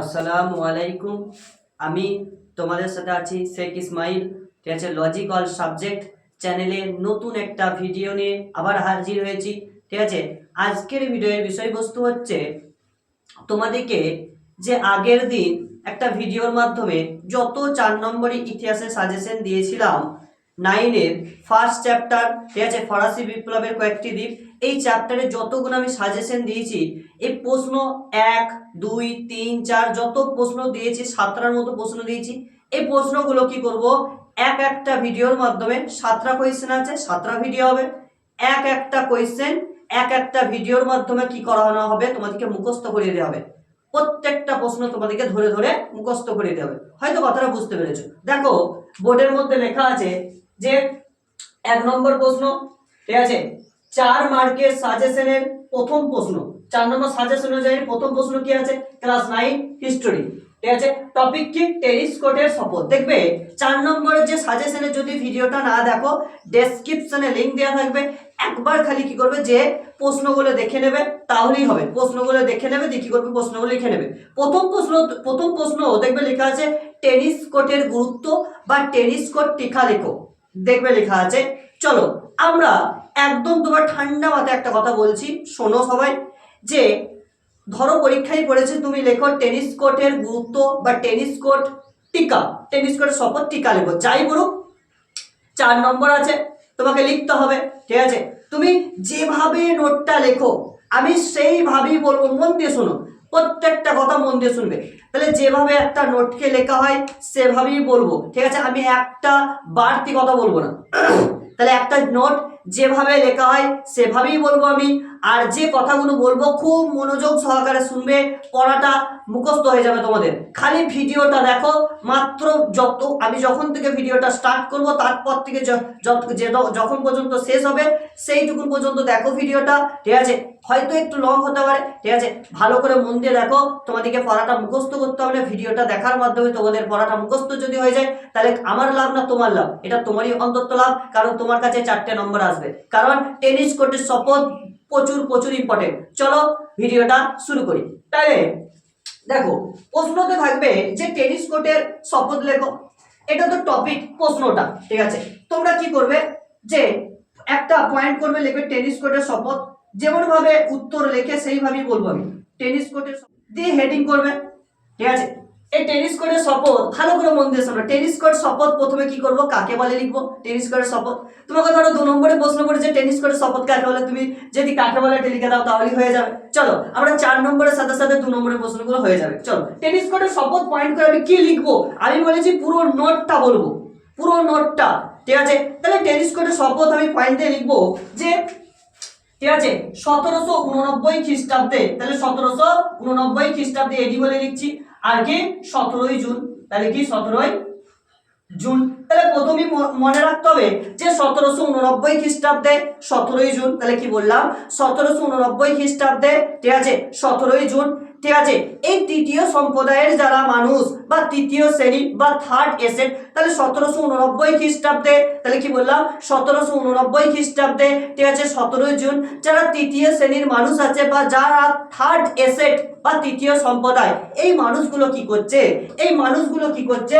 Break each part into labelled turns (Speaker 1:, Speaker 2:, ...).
Speaker 1: আসসালামু আলাইকুম। আমি তোমাদের সাথে আছি শেখ ইসমাইল। ঠিক আছে লজিক অল সাবজেক্ট চ্যানেলে নতুন একটা ভিডিও নিয়ে আবার হাজির হয়েছি। ঠিক আছে, আজকের ভিডিওর বিষয়বস্তু হচ্ছে তোমাদেরকে যে আগের দিন একটা ভিডিওর মাধ্যমে যত চার নম্বরের ইতিহাসের সাজেশন দিয়েছিলাম নাইনের ফার্স্ট চ্যাপ্টার ঠিক আছে, ফরাসি বিপ্লবের কয়েকটি দ্বীপ এই চ্যাপ্টারে যতগুলো আমি সাজেশন দিয়েছি, এই প্রশ্ন এক, দুই, তিন, চার, যত প্রশ্ন দিয়েছি, সাতটার মতো প্রশ্ন দিয়েছি, এই প্রশ্নগুলো কি করব? এক একটা ভিডিওর মাধ্যমে সাতটা কোয়েশ্চেন আছে, সাতটা ভিডিও হবে। এক একটা কোয়েশ্চেন এক একটা ভিডিওর মাধ্যমে কি করানো হবে? তোমাদেরকে মুখস্থ করিয়ে দেওয়া হবে। প্রত্যেকটা প্রশ্ন তোমাদেরকে ধরে ধরে মুখস্থ করে দিতে হবে। হয়তো কথাটা বুঝতে পেরেছ। দেখো বোর্ডের মধ্যে লেখা আছে যে, এক নম্বর প্রশ্ন, ঠিক আছে? চার মার্কের সাজেশনের প্রথম প্রশ্ন। চার নম্বর সাজেশন অনুযায়ী প্রথম প্রশ্ন কি আছে? ক্লাস নাইন হিস্টোরি ঠিক আছে? টপিক কি? টেনিস কোর্টের শপথ। দেখবে, চার নম্বরের যে সাজেশনের যদি ভিডিওটা না দেখো ডেসক্রিপশনে লিংক দেওয়া থাকবে। একবার খালি কি করবে? যে প্রশ্নগুলো দেখে নেবে, তাহলেই হবে। প্রশ্নগুলো দেখে নেবে কি করবে? প্রশ্নগুলো লিখে নেবে। প্রথম প্রশ্ন প্রথম প্রশ্ন দেখবে লেখা আছে টেনিস কোর্টের গুরুত্ব বা টেনিস কোর্ট টিকা লেখো। দেখবে লেখা আছে। চলো, আমরা একদম তোমার ঠান্ডা মাথায় একটা কথা বলছি, শোনো সবাই, যে ধরো পরীক্ষায় পড়েছে, তুমি লেখো টেনিস কোর্টের গুরুত্ব বা টেনিস কোর্ট টিকা টেনিস কোর্টের শপথ টিকা লেখো, যাই বলুক, চার নম্বর আছে, তোমাকে লিখতে হবে, ঠিক আছে? তুমি যেভাবে নোটটা লেখো, আমি সেইভাবেই বলব, মন দিয়ে শোনো, প্রত্যেকটা কথা মন দিয়ে শুনবে। তাহলে যেভাবে একটা নোটকে লেখা হয়, সেভাবেই বলব, ঠিক আছে? আমি একটা বাড়তি কথা বলব না। তাহলে একটা নোট যেভাবে লেখা হয়, সেভাবেই বলব আমি। আর যে কথাগুলো বলব, খুব মনোযোগ সহকারে শুনবে, পড়াটা মুখস্থ হয়ে যাবে তোমাদের। খালি ভিডিওটা দেখো, মাত্র যত, আমি যখন থেকে ভিডিওটা স্টার্ট করব, তারপর থেকে যখন পর্যন্ত শেষ হবে সেইটুকু পর্যন্ত দেখো ভিডিওটা, ঠিক আছে? হয়তো একটু লং হতে পারে, ঠিক আছে? ভালো করে মন দিয়ে দেখো, তোমাদেরকে পড়াটা মুখস্থ করতে হবে, ভিডিওটা দেখার মাধ্যমে তোমাদের পড়াটা মুখস্থ যদি হয়ে যায়, তাহলে আমার লাভ না তোমার লাভ? এটা তোমারই অন্তত লাভ, কারণ তোমার কাছে চারটে নম্বর আসবে কারণ টেনিস কোর্টের শপথ প্রচুর প্রচুর ইম্পর্টেন্ট চলো ভিডিওটা শুরু করি। তাহলে, দেখো, প্রশ্নতে থাকবে যে টেনিস কোর্টের শপথ লেখো। এটা তো টপিক প্রশ্নটা, ঠিক আছে? তোমরা কি করবে? যে একটা পয়েন্ট করবে, লিখবে টেনিস কোর্টের শপথ যেমন ভাবে উত্তর লেখে, সেইভাবেই বলব আমি। টেনিস কোর্টের দিয়ে হেডিং করবে, ঠিক আছে? এই টেনিস কোর্টের শপথ। ভালো করে মন দিয়ে শোনো। টেনিস কোর্ট শপথ প্রথমে কি করব? কাকে বলে লিখব? টেনিস কোর্টের শপথ। তোমাকে ধরো দু নম্বরে প্রশ্ন করেছে টেনিস কোর্টের শপথ কাকে বলে? তুমি যদি কাকে বলে এটা লিখে দাও, তাহলেই হয়ে যাবে। চলো, আমরা চার নম্বরের সাথে সাথে দু নম্বরের প্রশ্নগুলো হয়ে যাবে। চলো, টেনিস কোর্টের শপথ পয়েন্ট করে আমি কি লিখব? আমি বলেছি পুরো নোটটা বলব। পুরো নোটটা, ঠিক আছে? তাহলে টেনিস কোর্টের শপথ আমি পয়েন্ট দিয়ে লিখব যে, ঠিক আছে? সতেরোশো উননব্বই খ্রিস্টাব্দে, তাহলে সতেরোশো উননব্বই খ্রিস্টাব্দে এডি বলে লিখছি। আর কি? সতেরোই জুন। তাহলে কি সতেরোই জুন? তাহলে প্রথমে মনে রাখতে হবে যে সতেরোশো উননব্বই খ্রিস্টাব্দে সতেরোই জুন। তাহলে কি বললাম? সতেরোশো উননব্বই খ্রিস্টাব্দে, ঠিক আছে? সতেরোই জুন। ঠিক আছে? এই তৃতীয় সম্প্রদায়ের যারা মানুষ, বা তৃতীয় শ্রেণি, বা থার্ড এসেট তাহলে সতেরোশো উননব্বই খ্রিস্টাব্দে, তাহলে কি বললাম? সতেরোশো উননব্বই খ্রিস্টাব্দে, ঠিক আছে, সতেরোই জুন, যারা তৃতীয় শ্রেণির মানুষ আছে, বা যারা থার্ড এসেট বা তৃতীয় সম্প্রদায়, এই মানুষগুলো কি করছে? এই মানুষগুলো কি করছে?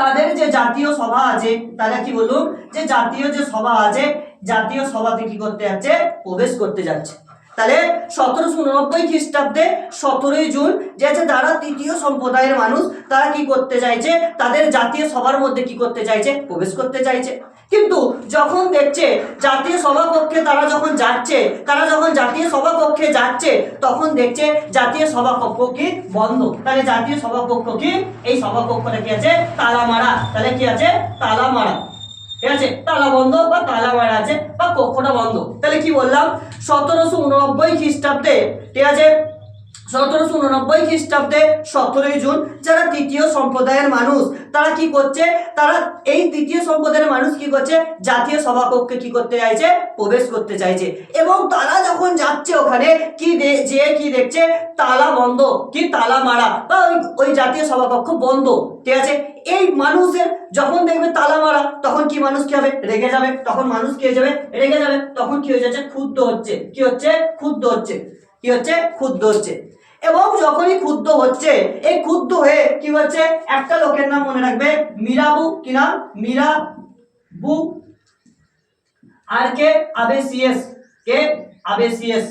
Speaker 1: তাদের যে জাতীয় সভা আছে, তারা কি বলুন? যে জাতীয় যে সভা আছে, জাতীয় সভাতে কি করতে যাচ্ছে? প্রবেশ করতে যাচ্ছে। তাহলে সতেরোশো উননব্বই খ্রিস্টাব্দে সতেরোই জুন যে আছে তারা তৃতীয় সম্প্রদায়ের মানুষ, তারা কি করতে চাইছে? তাদের জাতীয় সভার মধ্যে কি করতে চাইছে? প্রবেশ করতে চাইছে। কিন্তু যখন দেখছে জাতীয় সভাকক্ষে তারা যখন যাচ্ছে, তারা যখন জাতীয় সভাকক্ষে যাচ্ছে, তখন দেখছে জাতীয় সভাকক্ষ কি বন্ধ। তাহলে জাতীয় সভাকক্ষ কি? এই সভাকক্ষটা কি আছে? তালা মারা তাহলে কি আছে? তালা মারা ঠিক আছে? তালা বন্ধ বা তালা মারা আছে বা কক্ষটা বন্ধ। তাহলে কি বললাম? সতেরোশো উননব্বই খ্রিস্টাব্দে, ঠিক আছে? সতেরোশো উননব্বই খ্রিস্টাব্দে সতেরোই জুন যারা তৃতীয় সম্প্রদায়ের মানুষ, তারা কি করছে? তারা এই তৃতীয় সম্প্রদায়ের মানুষ কি করছে? জাতীয় সভাকক্ষে কি করতে চাইছে? প্রবেশ করতে চাইছে। এবং তারা যখন যাচ্ছে ওখানে, কি যে কি দেখছে? তালা বন্ধ, কি তালা মারা, বা ওই ওই জাতীয় সভাকক্ষ বন্ধ, ঠিক আছে? এই মানুষের যখন দেখবে তালা মারা, তখন কি মানুষ কি হবে? রেগে যাবে। তখন মানুষ কি হয়ে যাবে? রেগে যাবে। তখন কি হয়ে যাচ্ছে? ক্ষুদ্ধ হচ্ছে। কি হচ্ছে? ক্ষুদ্ধ হচ্ছে। কি হচ্ছে? ক্ষুদ্ধ হচ্ছে। এবং যখনই ক্ষুদ্ধ হচ্ছে, এই ক্ষুদ্ধ হয়ে কি হচ্ছে? একটা লোকের নাম মনে রাখবে মিরাবু। কি নাম? মিরাবু। আর কে? আবেসিএস কে? আবেসিএস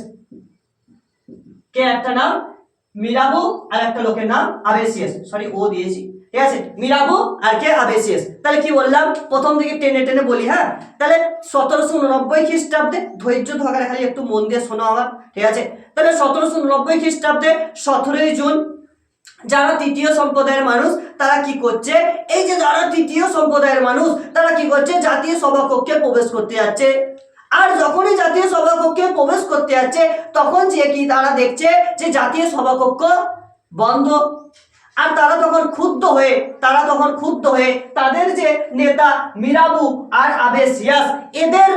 Speaker 1: কে? একটা নাম? মিরাবু। আর একটা লোকের নাম আবেসিএস সরি ও দিয়েছি। ঠিক আছে? মিরাবু আর কে আবেসিয়াস? তাহলে কি বললাম? প্রথম দিকে টেনে টেনে বলি হ্যাঁ? তাহলে সতেরোশো উননব্বই খ্রিস্টাব্দে, ধৈর্য ধরে খালি একটু মন দিয়ে শোনো আমার, ঠিক আছে? তাহলে সতেরোশো উননব্বই খ্রিস্টাব্দে, সতেরোই জুন, যারা তৃতীয় সম্প্রদায়ের মানুষ, তারা কি করছে? এই যে যারা তৃতীয় সম্প্রদায়ের মানুষ, তারা কি করছে? জাতীয় সভাকক্ষে প্রবেশ করতে যাচ্ছে। আর যখনই জাতীয় সভাকক্ষে প্রবেশ করতে যাচ্ছে, তখন যে কি তারা দেখছে? যে জাতীয় সভাকক্ষ বন্ধ। আর তারা তখন ক্ষুব্ধ হয়ে, তারা তখন ক্ষুব্ধ হয়ে, তাদের যে নেতা মিরাবু আর আবেসিয়াস, এদের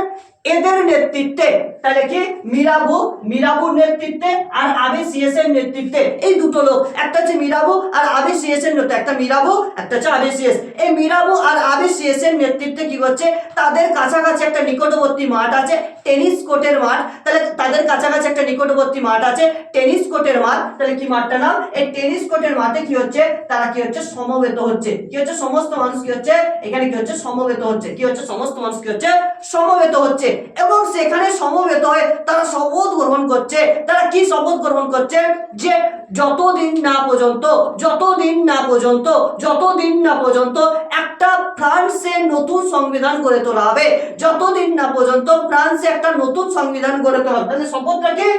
Speaker 1: এদের নেতৃত্বে, তাহলে কি? মিরাবু, মিরাবুর নেতৃত্বে আর আবেসিয়াস এর নেতৃত্বে, এই দুটো লোক, একটা হচ্ছে মিরাবু আর আবেসিয়াস এর নেতৃত্বে, একটা মিরাবু একটা হচ্ছে এই মিরাবু আর আবেসিয়াস এর নেতৃত্বে কি করছে? তাদের কাছাকাছি একটা নিকটবর্তী মাঠ আছে, টেনিস কোর্টের মাঠ। তাহলে তাদের কাছাকাছি একটা নিকটবর্তী মাঠ আছে, টেনিস কোর্টের মাঠ। তাহলে কি মাঠটা নাম? এই টেনিস কোর্টের মাঠে কি হচ্ছে? তারা কি হচ্ছে? সমবেত হচ্ছে। কি হচ্ছে? সমস্ত মানুষ কি হচ্ছে? এখানে কি হচ্ছে? সমবেত হচ্ছে। কি হচ্ছে? সমস্ত মানুষ কি হচ্ছে? সমবেত হচ্ছে। এবং সেখানে সমবেত হয়ে তারা শপথ গ্রহণ করছে। তারা কি শপথ গ্রহণ করছে? যে যতদিন না পর্যন্ত, যতদিন না পর্যন্ত, যতদিন না পর্যন্ত একটা ফ্রান্সের নতুন সংবিধান গড়ে তোলা হবে, যতদিন না পর্যন্ত ফ্রান্সে একটা নতুন সংবিধান গড়ে তোলা হবে। তাহলে শপথটা কি?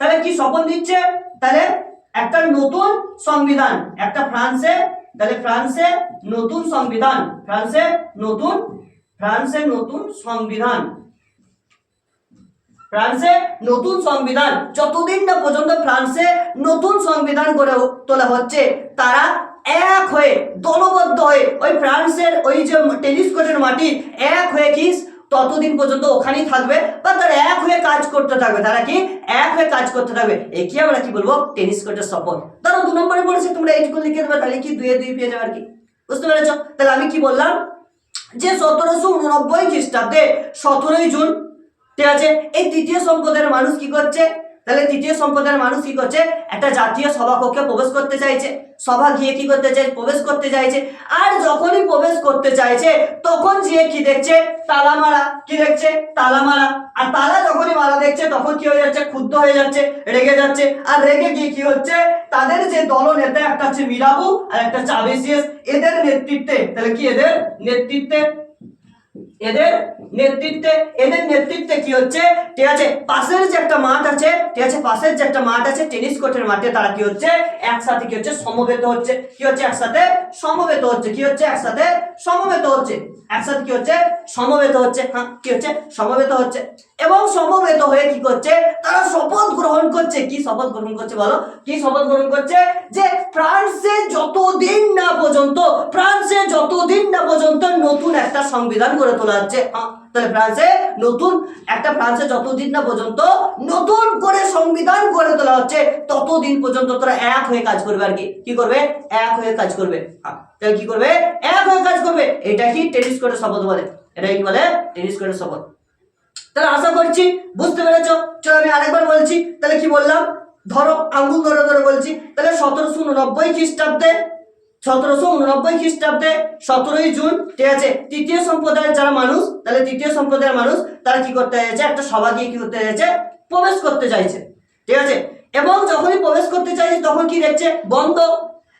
Speaker 1: তাহলে কি শপথ দিচ্ছে? তাহলে একটা নতুন সংবিধান, একটা ফ্রান্সে, তাহলে ফ্রান্সে নতুন সংবিধান, ফ্রান্সে নতুন ফ্রান্সে নতুন সংবিধান। ফ্রান্সে নতুন সংবিধান, যতদিন না পর্যন্ত ফ্রান্সে নতুন সংবিধান গড়ে তোলা হচ্ছে, তারা এক হয়ে দলবদ্ধ হয়ে ওই ফ্রান্সের ওই যে টেনিস কোর্টের মাটি এক হয়ে কি? ততদিন পর্যন্ত ওখানেই থাকবে। বা তারা এক হয়ে কাজ করতে থাকবে। তারা কি? এক হয়ে কাজ করতে থাকবে। একে আমরা কি বলব? টেনিস কোর্টের শপথ। তারা দু নম্বরে পড়েছে তোমরা এইটুকু লিখে দেবে, তাহলে কি দুয়ে দুই পেয়ে যাবে আর কি? বুঝতে পেরেছ? তাহলে আমি কি বললাম? যে সতেরোশো উননব্বই খ্রিস্টাব্দে সতেরোই জুন, ঠিক আছে? এই তৃতীয় সম্প্রদায়ের মানুষ কি করছে? তাহলে তৃতীয় সম্প্রদায়ের মানুষ কি করছে? একটা জাতীয় সভাকক্ষে প্রবেশ করতে চাইছে। সভা গিয়ে কি করতে চাই? প্রবেশ করতে চাইছে। আর যখনই প্রবেশ করতে চাইছে, তখন গিয়ে কি দেখছে? তালা মারা কি দেখছে? তালা মারা আর তালা যখনই মারা দেখছে, তখন কি হয়ে যাচ্ছে? ক্ষুদ্ধ হয়ে যাচ্ছে, রেগে যাচ্ছে। আর রেগে গিয়ে কি হচ্ছে? তাদের যে দল নেতা একটা হচ্ছে মিরাবু, আর একটা হচ্ছে আবেসিয়াস এদের নেতৃত্বে, তাহলে কি এদের? নেতৃত্বে এদের নেতৃত্বে এদের নেতৃত্বে কি হচ্ছে? ঠিক আছে, পাশের যে একটা মাঠ আছে, ঠিক আছে, পাশের যে একটা মাঠ আছে, টেনিস কোর্টের মাঠে তারা কি হচ্ছে? একসাথে কি হচ্ছে? সমবেত হচ্ছে। কি হচ্ছে? একসাথে সমবেত হচ্ছে। কি হচ্ছে? একসাথে সমবেত হচ্ছে। একসাথে কি হচ্ছে? সমবেত হচ্ছে। হ্যাঁ কি হচ্ছে? সমবেত হচ্ছে। এবং সমবেত হয়ে কি করছে? তারা শপথ গ্রহণ করছে। কি শপথ গ্রহণ করছে বলো? কি শপথ গ্রহণ করছে? যে ফ্রান্সে যতদিন না পর্যন্ত, ফ্রান্সে যতদিন না পর্যন্ত নতুন একটা সংবিধান গড়ে তোলা হচ্ছে তাহলে ফ্রান্সে নতুন, একটা ফ্রান্সে যতদিন না পর্যন্ত নতুন করে সংবিধান গড়ে তোলা হচ্ছে, ততদিন পর্যন্ত তোরা এক হয়ে কাজ করবে আর কি। কি করবে? এক হয়ে কাজ করবে। তাহলে কি করবে? এক হয়ে কাজ করবে। এটা কি টেনিস কোর্টের শপথ বলে? এটা কি বলে? টেনিস কোর্টের শপথ। তাহলে আশা করছি বুঝতে পেরেছ। চলো আমি আরেকবার বলছি, তাহলে কি বললাম? ধরো, আঙ্গুল ধরে ধরে বলছি, তাহলে সতেরোশো উননব্বই খ্রিস্টাব্দে, সতেরোশো উননব্বই খ্রিস্টাব্দে সতেরোই জুন, ঠিক আছে? তৃতীয় সম্প্রদায়ের যারা মানুষ, তাহলে তৃতীয় সম্প্রদায়ের মানুষ, তারা কি করতে চাইছে? একটা সভা গিয়ে কি করতে চাইছে? প্রবেশ করতে চাইছে, ঠিক আছে? এবং যখনই প্রবেশ করতে চাইছে, তখন কি দেখছে? বন্ধ।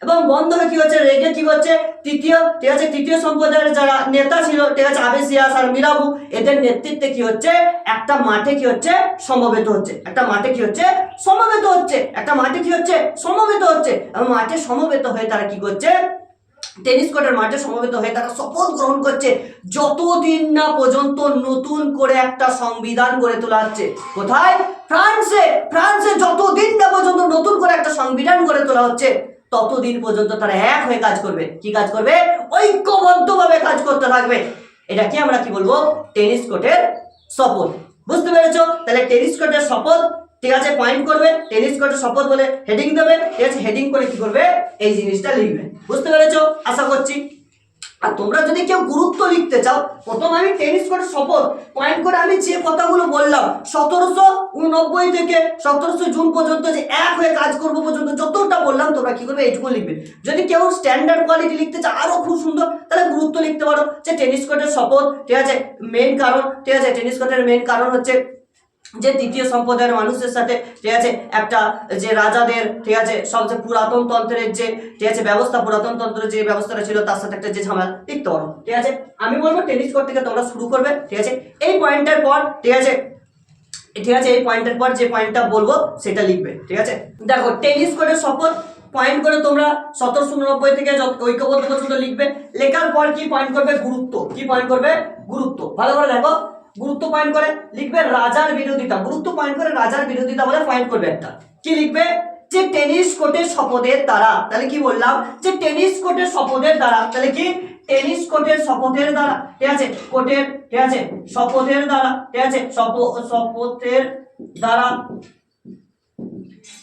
Speaker 1: এবং বন্ধ হয়ে কি হচ্ছে, রেগে কি হচ্ছে, তৃতীয়, ঠিক আছে, তৃতীয় সম্প্রদায়ের যারা নেতা ছিল, ঠিক আছে আবেসিয়াস আর মিরাবু, এদের নেতৃত্বে কি হচ্ছে, একটা মাঠে কি হচ্ছে, সমবেত হচ্ছে। একটা মাঠে কি হচ্ছে, সমবেত হচ্ছে। একটা মাঠে কি হচ্ছে, সমবেত হচ্ছে। এবং মাঠে সমবেত হয়ে তারা কি করছে, টেনিস কোর্টের মাঠে সমবেত হয়ে তারা শপথ গ্রহণ করছে। যতদিন না পর্যন্ত নতুন করে একটা সংবিধান গড়ে তোলা হচ্ছে। কোথায়? ফ্রান্সে। ফ্রান্সে যতদিন না পর্যন্ত নতুন করে একটা সংবিধান গড়ে তোলা হচ্ছে। ততদিন পর্যন্ত তারা এক হয়ে কাজ করবে। কি কাজ করবে? ঐক্যবদ্ধভাবে কাজ করতে থাকবে। এটা কি আমরা কি বলব? টেনিস কোর্টের শপথ। বুঝতে পেরেছ? তাহলে টেনিস কোর্টের শপথ, ঠিক আছে পয়েন্ট করবে। টেনিস কোর্টের শপথ বলে হেডিং দেবে। ঠিক আছে হেডিং করে কি করবে? এই জিনিসটা লিখবে। বুঝতে পেরেছ? আশা করছি। আর তোমরা যদি কেউ গুরুত্ব লিখতে চাও, প্রথম আমি টেনিস করে শপথ পয়েন্ট করে আমি যে কথাগুলো বললাম, সতেরোশো উননব্বই থেকে সতেরোশো জুন পর্যন্ত যে এক হয়ে কাজ করব পর্যন্ত যতটা বললাম, তোমরা কি করবে, এইটুকু লিখবে। যদি কেউ স্ট্যান্ডার্ড কোয়ালিটি লিখতে চাও আরও খুব সুন্দর, তাহলে গুরুত্ব লিখতে পারো যে টেনিস কোর্টের শপথ, ঠিক আছে মেন কারণ, ঠিক আছে টেনিস কোর্টের মেন কারণ হচ্ছে যে তৃতীয় সম্প্রদায়ের মানুষের সাথে, ঠিক আছে, একটা যে রাজাদের, ঠিক আছে, সবচেয়ে পুরাতন তন্ত্রের যে, ঠিক আছে, ব্যবস্থা, পুরাতন তন্ত্রের যে ব্যবস্থাটা ছিল, তার সাথে একটা যে ঝামেলা লিখতে পারো ঠিক আছে? আমি বলব টেনিস কোর্ট থেকে তোমরা শুরু করবে, ঠিক আছে? এই পয়েন্টের পর, ঠিক আছে ঠিক আছে, এই পয়েন্টের পর যে পয়েন্টটা বলব, সেটা লিখবে, ঠিক আছে? দেখো, টেনিস কোর্টের শপথ, পয়েন্ট করে তোমরা সতেরোশো উননব্বই থেকে ঐক্যবদ্ধ পর্যন্ত লিখবে, লেখার পর কি পয়েন্ট করবে? গুরুত্ব, কি পয়েন্ট করবে? গুরুত্ব, ভালো করে দেখো গুরুত্ব পয়েন্ট করে, লিখবে রাজার বিরোধিতা। গুরুত্ব পয়েন্ট করে রাজার বিরোধিতা বলে পয়েন্ট করবে একটা। কি লিখবে? যে টেনিস কোর্টের শপথের দ্বারা, তাহলে কি বললাম? যে টেনিস কোর্টের শপথের দ্বারা, তাহলে কি? টেনিস কোর্টের শপথের দ্বারা। ঠিক আছে? কোর্টের ঠিক আছে? শপথের দ্বারা, ঠিক আছে? শপ- শপথের দ্বারা।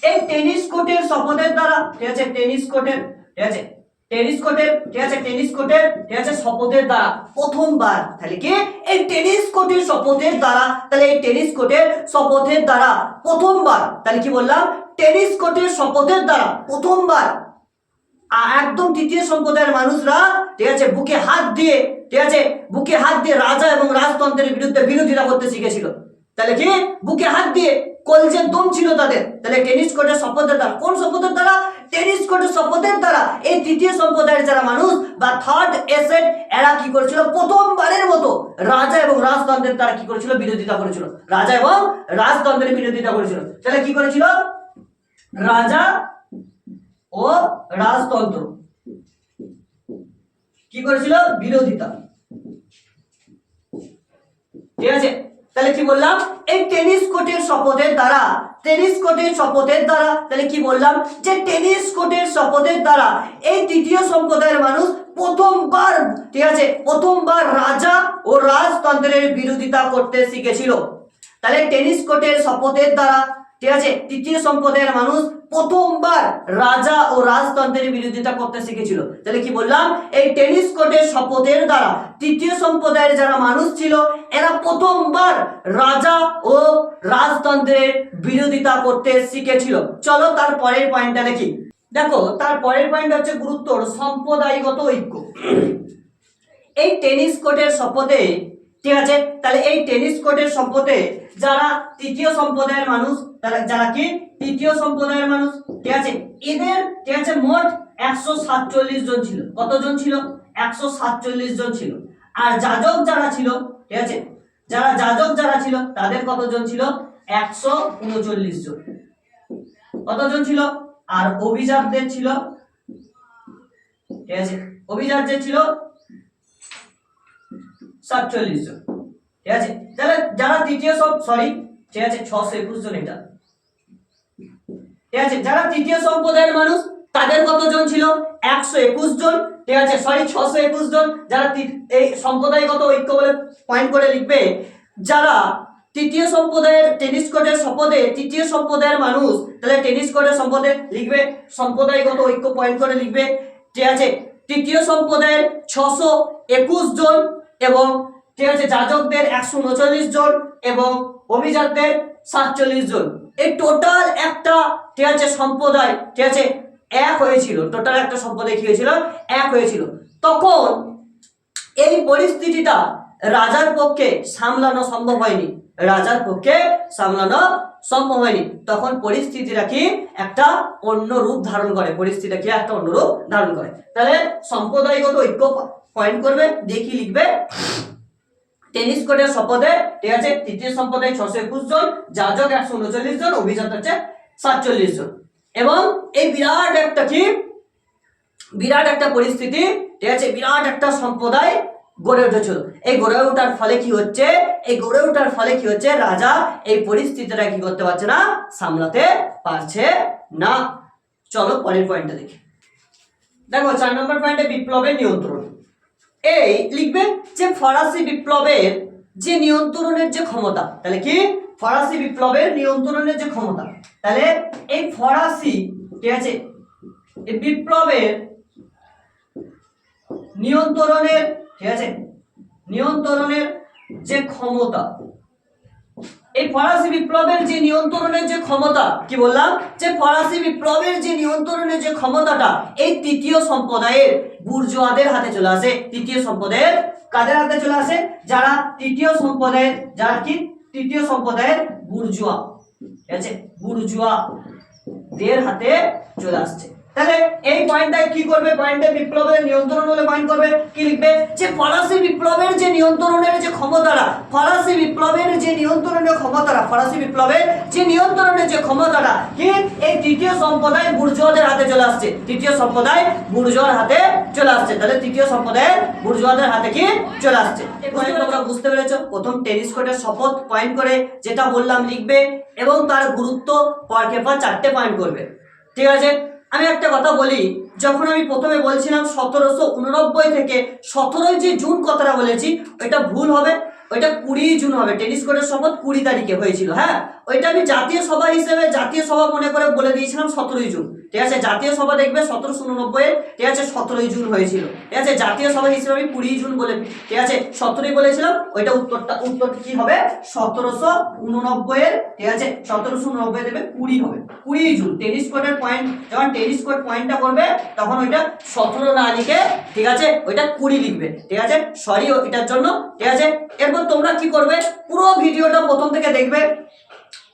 Speaker 1: এই টেনিস কোর্টের শপথের দ্বারা, ঠিক আছে? টেনিস কোর্টের ঠিক আছে? টেনিস কোর্টের ঠিক আছে, টেনিস কোর্টের ঠিক আছে, শপথের দ্বারা প্রথমবার, তাহলে কি? এই টেনিস কোর্টের শপথের দ্বারা, তাহলে এই টেনিস কোর্টের শপথের দ্বারা প্রথমবার, তাহলে কি বললাম? টেনিস কোর্টের শপথের দ্বারা প্রথমবার একদম তৃতীয় সম্প্রদায়ের মানুষরা, ঠিক আছে, বুকে হাত দিয়ে, ঠিক আছে, বুকে হাত দিয়ে রাজা এবং রাজতন্ত্রের বিরুদ্ধে বিরোধিতা করতে শিখেছিল। তাহলে কি? বুকে হাত দিয়ে কলজের দম ছিল তাদের। তাহলে টেনিস কোর্টের শপথের দ্বারা, কোন শপথের দ্বারা? টেনিস কোর্টের শপথের দ্বারা। এই তৃতীয় সম্প্রদায়ের যারা মানুষ বা থার্ড এসেট এরা কি করেছিল? প্রথমবারের মতো রাজা এবং রাজতন্ত্রের তারা কি করেছিল? বিরোধিতা করেছিল। রাজা এবং রাজতন্ত্রের বিরোধিতা করেছিল। তাহলে কি করেছিল? রাজা ও রাজতন্ত্র। কি করেছিল? বিরোধিতা। ঠিক আছে? তাহলে কি বললাম? এই টেনিস কোর্টের শপথের দ্বারা টেনিস কোর্টের শপথের দ্বারা, তাহলে কি বললাম? যে টেনিস কোর্টের শপথের দ্বারা এই তৃতীয় সম্প্রদায়ের মানুষ প্রথমবার, ঠিক আছে, প্রথমবার রাজা ও রাজতন্ত্রের বিরোধিতা করতে শিখেছিল। তাহলে টেনিস কোর্টের শপথের দ্বারা ঠিক আছে? তৃতীয় সম্প্রদায়ের মানুষ প্রথমবার রাজা ও রাজতন্ত্রের বিরোধিতা করতে শিখেছিল। তাহলে কি বললাম? এই টেনিস কোর্টের শপথের দ্বারা তৃতীয় সম্প্রদায়ের যারা মানুষ ছিল, এরা প্রথমবার রাজা ও রাজতন্ত্রের বিরোধিতা করতে শিখেছিল। চলো তার পরের পয়েন্টটা দেখি। দেখো, তার পরের পয়েন্ট হচ্ছে গুরুত্বর, সম্প্রদায়গত ঐক্য। এই টেনিস কোর্টের শপথে ঠিক আছে? তাহলে এই টেনিস কোর্টের সম্পদে যারা তৃতীয় সম্প্রদায়ের মানুষ, তারা যারা কি? তৃতীয় সম্প্রদায়ের মানুষ। ঠিক আছে? এদের ঠিক আছে, মোট একশো সাতচল্লিশ জন ছিল। কতজন ছিল? একশো সাতচল্লিশ জন ছিল। আর যাজক যারা ছিল, ঠিক আছে? যারা যাজক যারা ছিল, তাদের কতজন ছিল? একশো উনচল্লিশ জন। কতজন ছিল? আর অভিজাতদের ছিল? ঠিক আছে? অভিজাতদের ছিল সাতচল্লিশ জন। ঠিক আছে? তাহলে যারা দ্বিতীয় সব সরি ঠিক আছে, ছশো একুশ জন এটা। ঠিক আছে? যারা তৃতীয় সম্প্রদায়ের মানুষ, তাদের কতজন ছিল? একশো একুশ জন। ঠিক আছে? সরি ছশো একুশ জন। যারা এই সম্প্রদায়গত ঐক্য বলে পয়েন্ট করে লিখবে, যারা তৃতীয় সম্প্রদায়ের টেনিস কোর্টের শপথে তৃতীয় সম্প্রদায়ের মানুষ, তাহলে টেনিস কোর্টের সম্পদে লিখবে সম্প্রদায়গত ঐক্য পয়েন্ট করে লিখবে, ঠিক আছে? তৃতীয় সম্প্রদায়ের ছশো একুশ জন এবং ঠিক আছে যাজকদের একশো উনচল্লিশ জন এবং অভিজাতদের সাতচল্লিশ জন। এই টোটাল একটা ঠিক আছে সম্প্রদায় ঠিক আছে এক হয়েছিল, টোটাল একটা সম্প্রদায় কি হয়েছিল? এক হয়েছিল। তখন এই পরিস্থিতিটা রাজার পক্ষে সামলানো সম্ভব হয়নি। রাজার পক্ষে সামলানো সম্ভব হয়নি। তখন পরিস্থিতিটা কি? একটা অন্য রূপ ধারণ করে। পরিস্থিতিটা কি? একটা অন্য রূপ ধারণ করে। তাহলে সম্প্রদায়গত ঐক্য পয়েন্ট করবে, দেখি লিখবে। টেনিস কোর্টের শপথে ঠিক আছে, তৃতীয় সম্প্রদায় ছশো একুশ জন, যাজক একশো উনচল্লিশ জন, অভিজাত হচ্ছে সাতচল্লিশ জন। এবং এই বিরাট একটা কি? বিরাট একটা পরিস্থিতি ঠিক আছে, বিরাট একটা সম্প্রদায় গড়ে উঠেছিল এই গড়ে ওঠার ফলে কি হচ্ছে? এই গড়ে ওঠার ফলে কি হচ্ছে? রাজা এই পরিস্থিতিটা কি করতে পারছে না? সামলাতে পারছে না। চলো পরের পয়েন্টটা দেখি। দেখো, চার নম্বর পয়েন্টে বিপ্লবের নিয়ন্ত্রণ। এই লিখবে যে ফরাসি বিপ্লবের যে নিয়ন্ত্রণের যে ক্ষমতা, তাহলে কি? ফরাসি বিপ্লবের নিয়ন্ত্রণের যে ক্ষমতা, তাহলে এই ফরাসি, ঠিক আছে? এই বিপ্লবের নিয়ন্ত্রণের ঠিক আছে? নিয়ন্ত্রণের যে ক্ষমতা, এই ফরাসি বিপ্লবের যে নিয়ন্ত্রণের যে ক্ষমতা, কি বললাম? যে ফরাসি বিপ্লবের যে নিয়ন্ত্রণের যে ক্ষমতাটা, এই তৃতীয় সম্প্রদায়ের বুর্জোয়াদের হাতে চলে আসে। তৃতীয় সম্প্রদায়ের কাদের হাতে চলে আসে? যারা তৃতীয় সম্প্রদায়ের, যারা কি? তৃতীয় সম্প্রদায়ের বুর্জোয়া, ঠিক আছে? বুর্জোয়া দের হাতে চলে আসছে। তাহলে এই পয়েন্টটায় কি করবে? পয়েন্টে বিপ্লবের নিয়ন্ত্রণ বলে পয়েন্ট করবে? কি লিখবে? যে ফরাসি বিপ্লবের যে নিয়ন্ত্রণের যে ক্ষমতাটা ফরাসি বিপ্লবের যে নিয়ন্ত্রণের ক্ষমতাটা ফরাসি বিপ্লবের যে নিয়ন্ত্রণের যে ক্ষমতাটা কি? এই তৃতীয় সম্প্রদায় বুর্জোয়াদের হাতে চলে আসছে। তৃতীয় সম্প্রদায় বুর্জোয়ার হাতে চলে আসছে। তাহলে তৃতীয় সম্প্রদায়ের বুর্জোয়াদের হাতে কি? চলে আসছে। তোমরা বুঝতে পেরেছ? প্রথম টেনিস কোর্টের শপথ পয়েন্ট করে যেটা বললাম লিখবে এবং তার গুরুত্ব পরকে পর চারটে পয়েন্ট করবে। ঠিক আছে? আমি একটা কথা বলি, যখন আমি প্রথমে বলছিলাম সতেরোশো উননব্বই থেকে সতেরোই যে জুন কথাটা বলেছি, ওইটা ভুল হবে, ওইটা কুড়ি জুন হবে টেনিস কোর্টের শপথ কুড়ি তারিখে হয়েছিল হ্যাঁ? ওইটা আমি জাতীয় সভা হিসেবে জাতীয় সভা মনে করে বলে দিয়েছিলাম সতেরোই জুন। ঠিক আছে, জাতীয় সভা দেখবে সতেরোশো উননব্বই ঠিক আছে, সতেরোই জুন হয়েছিল। ঠিক আছে, জাতীয় সভা হিসেবে আমি কুড়ি জুন বলে, ঠিক আছে, সতেরোই বলেছিলাম, ওইটা উত্তরটা, উত্তর কি হবে? সতেরোশো উননব্বই ঠিক আছে, সতেরোশো উননব্বই দেবে কুড়ি হবে কুড়ি জুন টেনিস কোর্টের পয়েন্ট যখন টেনিস কোর্ট পয়েন্টটা করবে, তখন ওইটা সতেরো না লিখে, ঠিক আছে, ওইটা কুড়ি লিখবে, ঠিক আছে সরি এটার জন্য, ঠিক আছে, এরপর তোমরা কি করবে? পুরো ভিডিওটা প্রথম থেকে দেখবে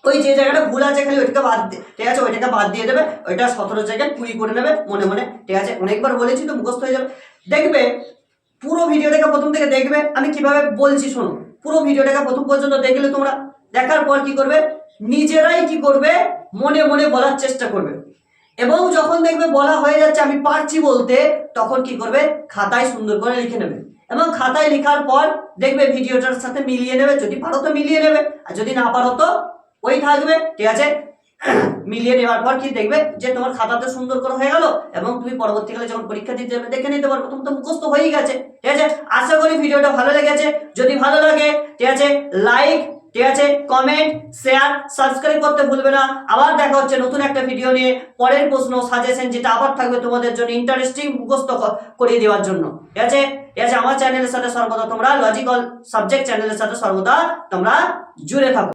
Speaker 1: ওই যে জায়গাটা ভুল আছে খালি ওইটাকে বাদ দিয়ে ঠিক আছে? ওইটাকে বাদ দিয়ে দেবে, ওইটা সতেরো জায়গায় কুড়ি করে নেবে, মনে মনে, ঠিক আছে? অনেকবার বলেছি তো মুখস্থ হয়ে যাবে। দেখবে, পুরো ভিডিওটাকে প্রথম থেকে দেখবে, আমি কীভাবে বলছি শোনো। পুরো ভিডিওটাকে প্রথম পর্যন্ত দেখলে তোমরা দেখার পর কি করবে? নিজেরাই কি করবে? মনে মনে বলার চেষ্টা করবে। এবং যখন দেখবে বলা হয়ে যাচ্ছে, আমি পারছি বলতে, তখন কি করবে? খাতায় সুন্দর করে লিখে নেবে। এবং খাতায় লেখার পর দেখবে ভিডিওটার সাথে মিলিয়ে নেবে। যদি পারো তো মিলিয়ে নেবে, আর যদি না পারো তো ওই থাকবে ঠিক আছে? মিলিয়ে নেওয়ার পর কি দেখবে যে তোমার খাতাতে সুন্দর করে হয়ে গেল এবং তুমি পরবর্তীকালে যখন পরীক্ষা দিতে যাবে, দেখে নিতে পারবে, তুমি তো মুখস্থ হয়েই গেছে, ঠিক আছে? আশা করি ভিডিওটা ভালো লেগেছে। যদি ভালো লাগে, ঠিক আছে লাইক ঠিক আছে কমেন্ট শেয়ার সাবস্ক্রাইব করতে ভুলবে না। আবার দেখা হচ্ছে নতুন একটা ভিডিও নিয়ে। পরের প্রশ্ন সাজেশন যেটা আবার থাকবে তোমাদের জন্য ইন্টারেস্টিং মুখস্থ ক- করিয়ে দেওয়ার জন্য। ঠিক আছে? ঠিক আছে, আমার চ্যানেলের সাথে সর্বদা তোমরা লজিক্যাল সাবজেক্ট চ্যানেলের সাথে সর্বদা তোমরা জুড়ে থাকো।